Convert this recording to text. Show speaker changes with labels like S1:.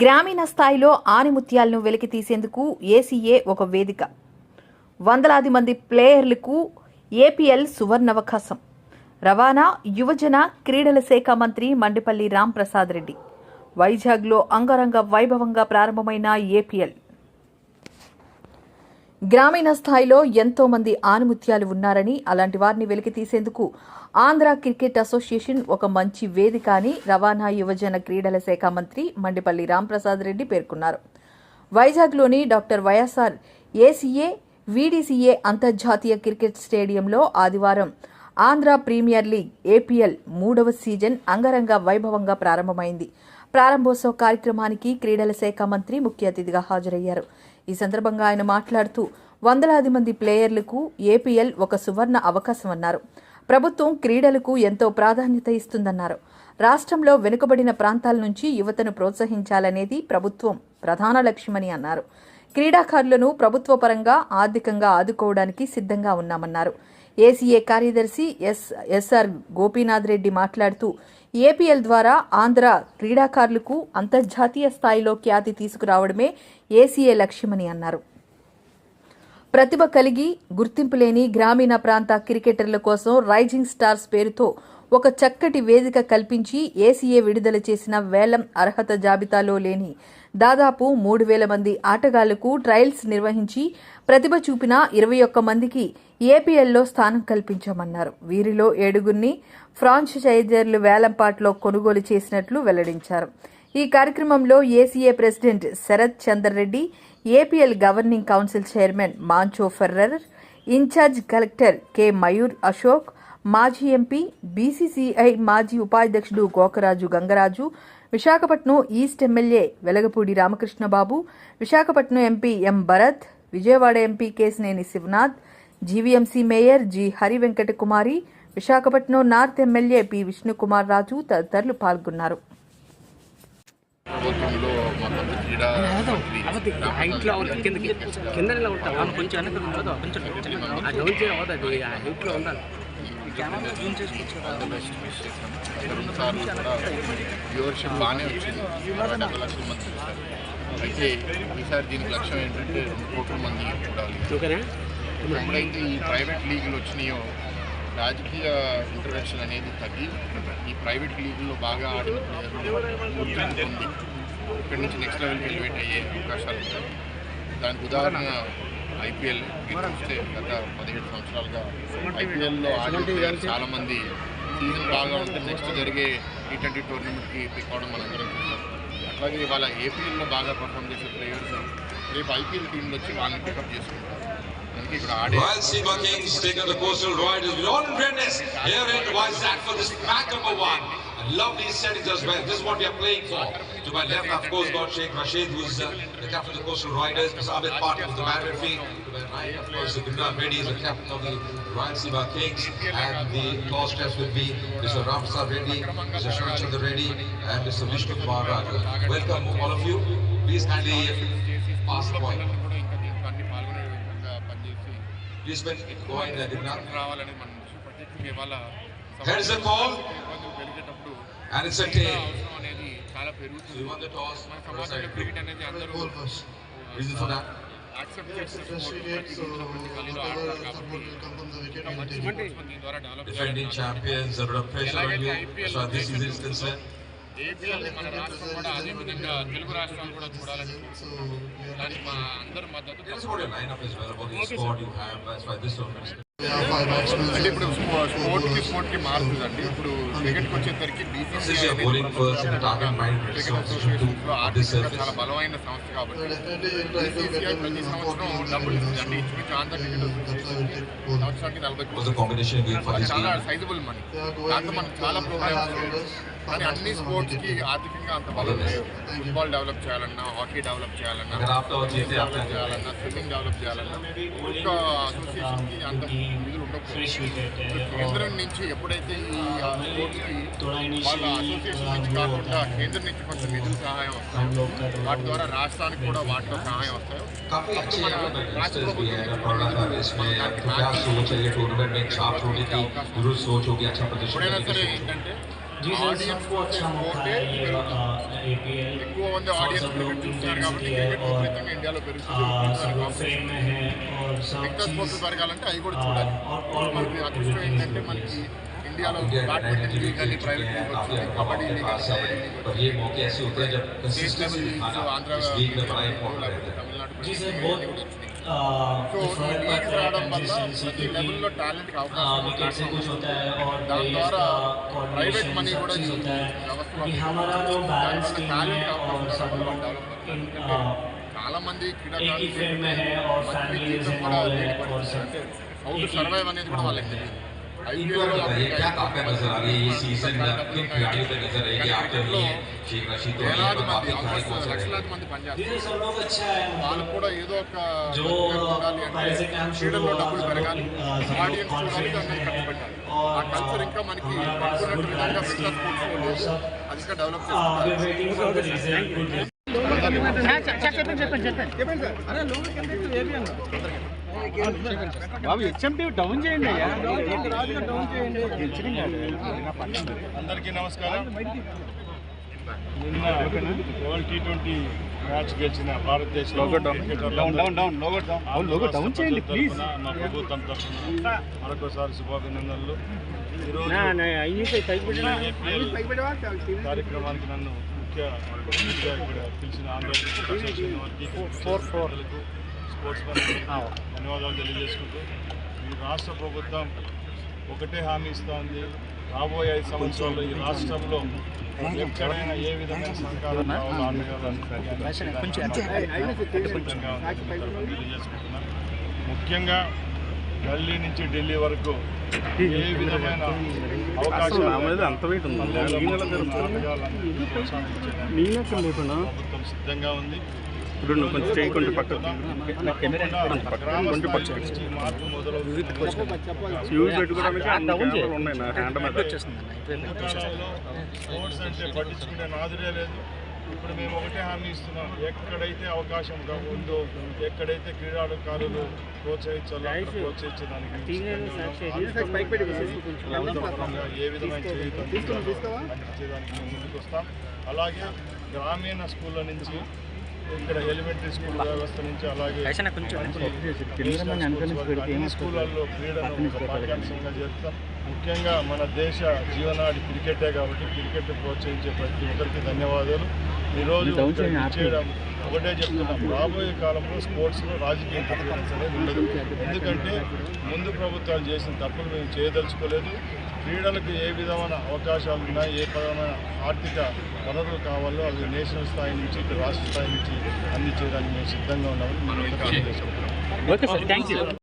S1: గ్రామీణ స్థాయిలో ఆనిముత్యాలను వెలికి తీసేందుకు ఏసీఏ ఒక వేదిక. వందలాది మంది ప్లేయర్లకు ఏపీఎల్ సువర్ణావకాశం. రవాణా యువజన క్రీడల శాఖ మంత్రి మండిపల్లి రాంప్రసాద్ రెడ్డి. వైజాగ్లో అంగరంగ వైభవంగా ప్రారంభమైన ఏపీఎల్. గ్రామీణ స్థాయిలో ఎంతో మంది ఆనిముత్యాలు ఉన్నారని అలాంటి వారిని వెలికి తీసేందుకు ఆంధ్ర క్రికెట్ అసోసియేషన్ ఒక మంచి వేదిక అని రవాణా యువజన క్రీడల శాఖ మంత్రి మండిపల్లి రాంప్రసాద్ రెడ్డి పేర్కొన్నారు. వైజాగ్లోని డాక్టర్ వైఎస్ఆర్ ఏసీఏ వీడీసీఏ అంతర్జాతీయ క్రికెట్ స్టేడియంలో ఆదివారం ఆంధ్ర ప్రీమియర్ లీగ్ ఏపీఎల్ మూడవ సీజన్ అంగరంగ వైభవంగా ప్రారంభమైంది. ప్రారంభోత్సవ కార్యక్రమానికి క్రీడల శాఖ మంత్రి ముఖ్య అతిథిగా హాజరయ్యారు. ఈ సందర్భంగా ఆయన మాట్లాడుతూ వందలాది మంది ప్లేయర్లకు ఏపీఎల్ ఒక సువర్ణ అవకాశం అన్నారు. ప్రభుత్వం క్రీడలకు ఎంతో ప్రాధాన్యత ఇస్తుందన్నారు. రాష్ట్రంలో వెనుకబడిన ప్రాంతాల నుంచి యువతను ప్రోత్సహించాలనేది ప్రభుత్వం ప్రధాన లక్ష్యమని అన్నారు. క్రీడాకారులను ప్రభుత్వ పరంగా ఆర్థికంగా ఆదుకోవడానికి సిద్ధంగా ఉన్నామన్నారు. ఏసీఏ కార్యదర్శి ఎస్ ఎస్ఆర్ గోపీనాథ్ రెడ్డి మాట్లాడుతూ ఏపీఎల్ ద్వారా ఆంధ్ర క్రీడాకారులకు అంతర్జాతీయ స్థాయిలో ఖ్యాతి తీసుకురావడమే ఏసీఏ లక్ష్యమని అన్నారు. ప్రతిభ కలిగి గుర్తింపు లేని గ్రామీణ ప్రాంత క్రికెటర్ల కోసం రైజింగ్ స్టార్స్ పేరుతో ఒక చక్కటి వేదిక కల్పించి ఏసీఏ విడుదల చేసిన వేలం అర్హత జాబితాలో లేని దాదాపు మూడు వేల మంది ఆటగాళ్ళకు ట్రయల్స్ నిర్వహించి ప్రతిభ చూపిన ఇరవై ఒక్క మందికి ఏపీఎల్లో స్థానం కల్పించామన్నారు. వీరిలో ఏడుగురిని ఫ్రాంచైజర్లు వేలంపాట్లో కొనుగోలు చేసినట్లు వెల్లడించారు. ఈ కార్యక్రమంలో ACA president Sarath Chandar Reddy APL governing council chairman Mancho Ferrer incharge collector K Mayur Ashok మాజీ ఎంపీ బీసీసీఐ మాజీ ఉపాధ్యక్షుడు Gokaraju Gangaraju Visakhapatnam east MLA Velagapudi Ramakrishna Babu Visakhapatnam MP M Bharat Vijayawada MP Kesineni Sivanath GVMC mayor G Hari Venkata Kumari Visakhapatnam north MLA P Vishnukumar Raju తదితరులు పాల్గొన్నారు.
S2: కొంచెం
S3: రెండు సార్లు కూడా viewership బాగానే వచ్చింది. అరవై డెబ్బై లక్షల మంది చూశారు అయితే ఈసారి దీనికి లక్ష్యం ఏంటంటే రెండు కోట్ల మంది చూడాలి ఎప్పుడైతే ఈ ప్రైవేట్ లీగులు వచ్చినాయో రాజకీయ ఇంటర్వెన్షన్ అనేది తగ్గి ఈ ప్రైవేట్ లీగుల్లో బాగా ఆడిన ప్లేయర్లు గుర్తింపు పొంది ఇక్కడి నుంచి నెక్స్ట్ లెవెల్కి ఎలివేట్ అయ్యే అవకాశాలు ఉంటాయి. దానికి ఉదాహరణ ఐపీఎల్ చూస్తే గత పదిహేడు సంవత్సరాలుగా ఐపీఎల్లో ప్లేయర్స్ చాలామంది సీజన్ బాగా ఉంటే నెక్స్ట్ జరిగే టీ ట్వంటీ టోర్నమెంట్కి పిక్ అవడం మనందరం చూసాం. అట్లాగే ఇవాళ ఏపీఎల్లో బాగా పర్ఫామ్ చేసే ప్లేయర్స్ రేపు ఐపీఎల్ టీంలో వచ్చి వాళ్ళని పికప్ చేసుకుంటారు.
S4: While Seba Kings taken the coastal riders with all readiness. fairness, here in Wise for this pack number one. a lovely settings as well. This is what we are playing for. To my left, of course, got Sheikh Rashid, who's uh, the captain of the coastal riders, Mr. Ahmed Patel of the Battery. To my right, of course, Gulnar Reddy is the captain of the Royal Seba Kings. And the cost test will be Mr. Ramsar Reddy, Mr. Shamachandra Reddy, and Mr. Vishnu Kumar Raja. Welcome all of you. Please kindly pass the point. And it's a
S3: క్రీడా
S4: tail.
S3: అవసరం అనేది చాలా
S4: So
S3: పెరుగుతుంది
S4: you won the toss.
S3: మన
S4: First
S3: సమాజంలో
S4: side.
S3: Cricket అనేది అందరూ
S4: Reason for that?
S3: Accept చేసే sport. ప్రతి ఇంట్లో ప్రతి గల్లీలో ఆడతారు కాబట్టి ఇంకా మంచి sports దీని ద్వారా develop
S4: Defending champions, a lot of pressure on you. As far as this season is concerned.
S3: APL మన రాష్ట్రం కూడా అదే విధంగా తెలుగు రాష్ట్రాలు కూడా చూడాలని దానికి మా అంటే ఇప్పుడు స్పోర్ట్కి స్పోర్ట్కి మారుతుందండి ఇప్పుడు క్రికెట్కి వచ్చేసరికి క్రికెట్
S4: surface.
S3: చాలా బలమైన సంస్థ కాబట్టి ప్రతి సంవత్సరం డబ్బులు ఇస్తుంది ఆంధ్ర క్రికెట్ సంవత్సరానికి నలభై చాలా? సైజబుల్ మనీ దాంతో మనకు చాలా ప్రోగ్రామ్స్ కానీ అన్ని స్పోర్ట్స్ కి ఆర్థికంగా అంత బలం లేదు ఫుట్బాల్ డెవలప్ చేయాలన్నా హాకీ డెవలప్ చేయాలన్నా
S4: अगर आप तो जीते
S3: డెవలప్
S4: आपका
S3: చేయాలన్నా స్విమ్మింగ్ డెవలప్ చేయాలన్నా ఒక అసోసియేషన్ కి అంత నిధులు ఉండకపోవచ్చు కేంద్రం నుంచి ఎప్పుడైతే ఈ స్పోర్ట్స్ కి వాళ్ళ అసోసియేషన్ నుంచి కాకుండా కేంద్రం నుంచి కొంచెం నిధులు సహాయం వస్తాయి వాటి ద్వారా రాష్ట్రానికి కూడా వాటిలో సహాయం వస్తాయి
S4: काफी अच्छे यहाँ पर यंगस्टर्स भी हैं मैं पढ़ रहा था इसमें क्या सोच है ये टूर्नामेंट में छाप होने की जरूर सोच होगी अच्छा प्रदर्शन
S3: ఆడియన్స్ ఎక్కువ మంది ఆడియన్స్ క్రికెట్ చూస్తున్నారు కాబట్టి క్రికెట్ విపరీతంగా ఇండియాలో పెరుగుతుంది మిగతా స్పోర్ట్స్ పెరగాలంటే అవి కూడా చూడాలి మనకి అదృష్టం ఏంటంటే మనకి ఇండియాలో బ్యాడ్మింటన్ లీగ్ అని ప్రైవేట్ లీగ్ వచ్చింది
S4: kabaddi league kabaddi
S3: league
S4: Andhra
S3: Tamil Nadu
S5: जी सर
S3: ప్రెసిడెంట్
S5: बहुत
S3: ఇవన్నీ కూడా వచ్చినాయి
S5: आ,
S3: సో
S5: जो
S3: ఈ
S5: फर्क
S3: లీగ్స్
S5: पड़ता है
S3: రావడం వల్ల
S5: कंसिस्टेंसी
S3: ప్రతి లెవెల్లో
S5: क्योंकि
S3: టాలెంట్కి
S5: आ,
S3: అవకాశం
S5: विकेट से कुछ होता है और
S3: దాని
S5: players
S3: ద్వారా
S5: का
S3: ప్రైవేట్
S5: coordination
S3: మనీ
S5: सब
S3: కూడా
S5: चीज़
S3: ఈ
S5: होता है
S3: వ్యవస్థలో
S5: क्योंकि हमारा जो बैलेंस टीम
S3: టాలెంట్
S5: है और सब
S3: అవకాశం
S5: लोग
S3: డెవలప్
S5: इन,
S3: ఎందుకంటే
S5: आ,
S3: చాలా మంది
S5: एक ही
S3: క్రీడాకారులు
S5: फील्ड में है और
S3: మంత్లీ
S5: फैमिलीज
S3: జీతం
S5: एंड
S3: కూడా
S5: ऑल है
S3: దేనికి
S5: और
S3: పడుతుంది
S5: सब
S3: అంటే హౌ టు సర్వైవ్ అనేది కూడా వాళ్ళకి తెలియదు
S4: इनको और बताइए क्या ताकत नजर आ रही है ये सीजन किन खिलाड़ियों पे नजर रहेगी आपके लिए शेख रशीद तो
S3: వేలాది
S4: और
S3: మంది
S4: बाकी खिलाड़ी कौन
S3: ఆల్మోస్ట్
S4: से रहेंगे
S3: లక్షలాది మంది పనిచేస్తారు
S5: जी सर सब लोग अच्छा है
S3: వాళ్ళకు కూడా ఏదో ఒక
S5: जो
S3: బతుకు చూడాలి
S5: पहले से
S3: అంటే
S5: काम शुरू
S3: క్రీడల్లో
S5: हुआ
S3: డబ్బులు
S5: सब लोग
S3: పెరగాలి
S5: अ, सब लोग
S3: ఆడియన్స్ చూడాలి
S5: कॉन्फिडेंस
S3: దాన్ని
S5: में
S3: ఖర్చు
S5: है
S3: పెట్టాలి ఆ
S5: और
S3: కల్చర్ ఇంకా మనకి
S5: हमारे पास
S3: అనుకున్నట్టు
S5: good
S3: విధంగా
S5: balance
S3: మిగతా
S5: team
S3: స్పోర్ట్స్
S5: है और सब
S3: అది ఇంకా డెవలప్
S5: uh, we're
S3: చేస్తున్నారు
S5: waiting for the result good result
S2: Babu HMT down చేయండి అయ్యా.
S6: అందరికీ నమస్కారం. నిన్న వరల్డ్ టీ ట్వంటీ మ్యాచ్ గెలిచిన భారతదేశ
S2: down down down logo down అవును లోగో డౌన్ చేయండి ప్లీజ్
S6: మా ప్రభుత్వం తరఫున మరొకసారి శుభాభినందనలు. కార్యక్రమానికి నన్ను ముఖ్య ఇక్కడ పిలిచిన ఆంధ్రప్రదేశ్ స్పోర్ట్స్ ధన్యవాదాలు తెలియజేసుకుంటూ ఈ రాష్ట్ర ప్రభుత్వం ఒకటే హామీ ఇస్తూ ఉంది రాబోయే ఐదు సంవత్సరాల్లో ఈ రాష్ట్రంలో ఎక్కడైనా ఏ విధమైన సహకారం కావాలో తెలియజేసుకుంటున్నాను ముఖ్యంగా ఢిల్లీ నుంచి ఢిల్లీ వరకు ఏ విధమైన ప్రభుత్వం సిద్ధంగా ఉంది.
S2: ఇప్పుడు కొంచెం చేయకుండా పక్కకు
S6: గ్రామ స్థాయి నుంచి మార్పు మొదలవుతుంది
S2: యూజ్ పెట్టుకోవడానికి అన్ని కెమెరాలు ఉన్నాయి నా హ్యాండ్ మీద.
S6: స్పోర్ట్స్ అంటే పట్టించుకునే నాదురే లేదు. ఇప్పుడు మేము ఒకటే హామీ ఇస్తున్నాం. ఎక్కడైతే అవకాశం ఉందో ఎక్కడైతే క్రీడాకారులు ప్రోత్సహించాలో ప్రోత్సహించడానికి ఏ విధమైన ముందుకు వస్తాం. అలాగే గ్రామీణ స్కూళ్ళ నుంచి ఇక్కడ ఎలిమెంటరీ స్కూల్ వ్యవస్థ నుంచి అలాగే అన్ని స్కూళ్ళల్లో క్రీడను ఒక పాఠ్యాంశంగా చేస్తాం ముఖ్యంగా మన దేశ జీవనాడి క్రికెటే కాబట్టి క్రికెట్ ప్రోత్సహించే ప్రతి ఒక్కరికి ధన్యవాదాలు. ఈరోజు చేయడం ఒకటే చెప్తున్నాం. రాబోయే కాలంలో స్పోర్ట్స్లో రాజకీయ ఇంటర్ఫరెన్స్ అనేది ఉండదు. ఎందుకంటే ముందు ప్రభుత్వాలు చేసిన తప్పులు మేము చేయదలుచుకోలేదు. క్రీడలకు ఏ విధమైన అవకాశాలు ఉన్నాయి ఏ విధమైన ఆర్థిక వనరులు కావాలో అవి నేషనల్ స్థాయి నుంచి రాష్ట్ర స్థాయి నుంచి అందించేయడానికి మేము సిద్ధంగా ఉన్నామని మేము